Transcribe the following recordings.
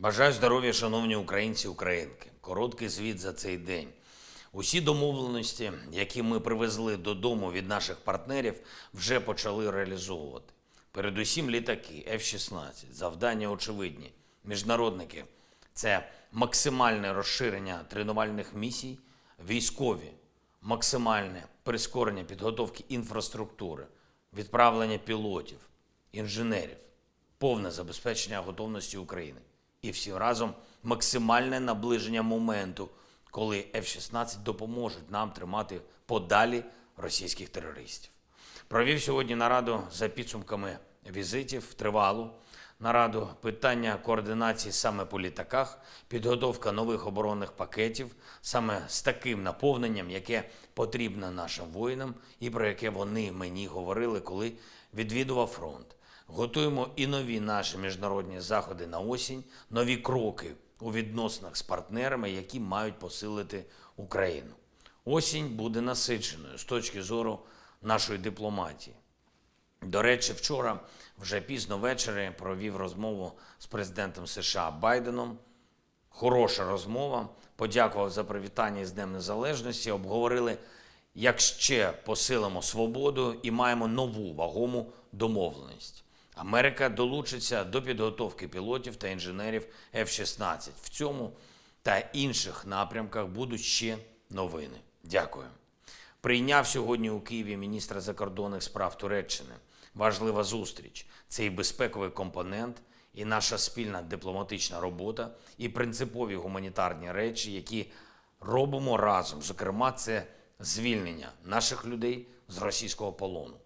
Бажаю здоров'я, шановні українці українки. Короткий звіт за цей день. Усі домовленості, які ми привезли додому від наших партнерів, вже почали реалізовувати. Передусім літаки F-16. Завдання очевидні. Міжнародники це максимальне розширення тренувальних місій, військові, максимальне прискорення підготовки інфраструктури, відправлення пілотів, інженерів, повне забезпечення готовності України і всі разом максимальне наближення моменту, коли F-16 допоможуть нам тримати подалі російських терористів. Провів сьогодні нараду за підсумками візитів тривалу нараду питання координації саме по літаках, підготовка нових оборонних пакетів саме з таким наповненням, яке потрібно нашим воїнам, і про яке вони мені говорили, коли відвідував фронт. Готуємо і нові наші міжнародні заходи на осінь, нові кроки у відносинах з партнерами, які мають посилити Україну. Осінь буде насиченою з точки зору нашої дипломатії. До речі, вчора вже пізно ввечері провів розмову з президентом США Байденом. Хороша розмова. Подякував за привітання з Днем Незалежності. Обговорили, як ще посилимо свободу і маємо нову вагому домовленість. Америка долучиться до підготовки пілотів та інженерів F-16. В цьому та інших напрямках будуть ще новини. Дякую. Прийняв сьогодні у Києві міністра закордонних справ Туреччини. Важлива зустріч. Це і безпековий компонент, і наша спільна дипломатична робота, і принципові гуманітарні речі, які робимо разом. Зокрема, це звільнення наших людей з російського полону.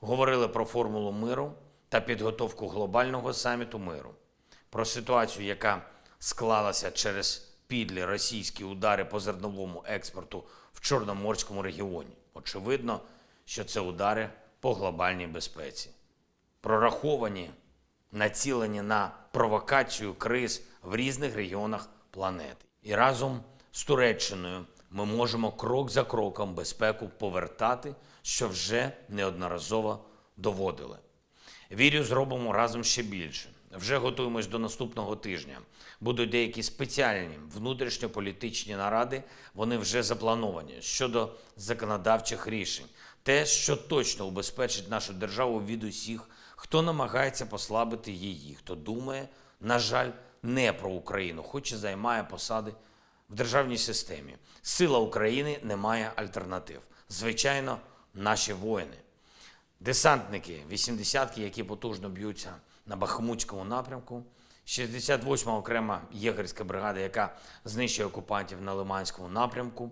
Говорили про формулу миру та підготовку глобального саміту миру, про ситуацію, яка склалася через підлі російські удари по зерновому експорту в Чорноморському регіоні. Очевидно, що це удари по глобальній безпеці, прораховані, націлені на провокацію криз в різних регіонах планети. І разом з Туреччиною ми можемо крок за кроком безпеку повертати, що вже неодноразово доводили. Вірю, зробимо разом ще більше. Вже готуємось до наступного тижня. Будуть деякі спеціальні внутрішньополітичні наради. Вони вже заплановані щодо законодавчих рішень. Те, що точно убезпечить нашу державу від усіх, хто намагається послабити її, хто думає, на жаль, не про Україну, хоч і займає посади в державній системі. Сила України не має альтернатив. Звичайно, наші воїни. Десантники 80-ки, які потужно б'ються на Бахмутському напрямку, 68-ма окрема єгерська бригада, яка знищує окупантів на Лиманському напрямку,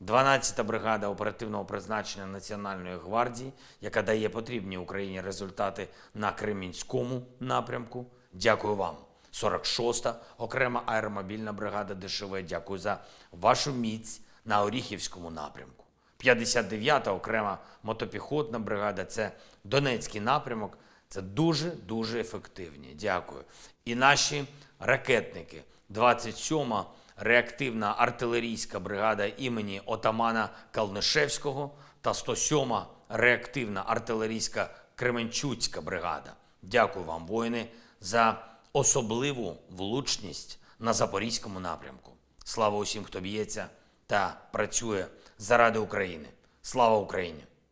12-та бригада оперативного призначення Національної гвардії, яка дає потрібні Україні результати на Кремінському напрямку. Дякую вам. 46-та окрема аеромобільна бригада ДШВ. Дякую за вашу міць на Оріхівському напрямку. 59-та окрема мотопіхотна бригада це Донецький напрямок. Це дуже дуже ефективні. Дякую. І наші ракетники. 27-ма реактивна артилерійська бригада імені отамана Калнишевського та 107-ма реактивна артилерійська Кременчуцька бригада. Дякую вам, воїни, за особливу влучність на Запорізькому напрямку. Слава усім, хто б'ється та працює заради України. Слава Україні!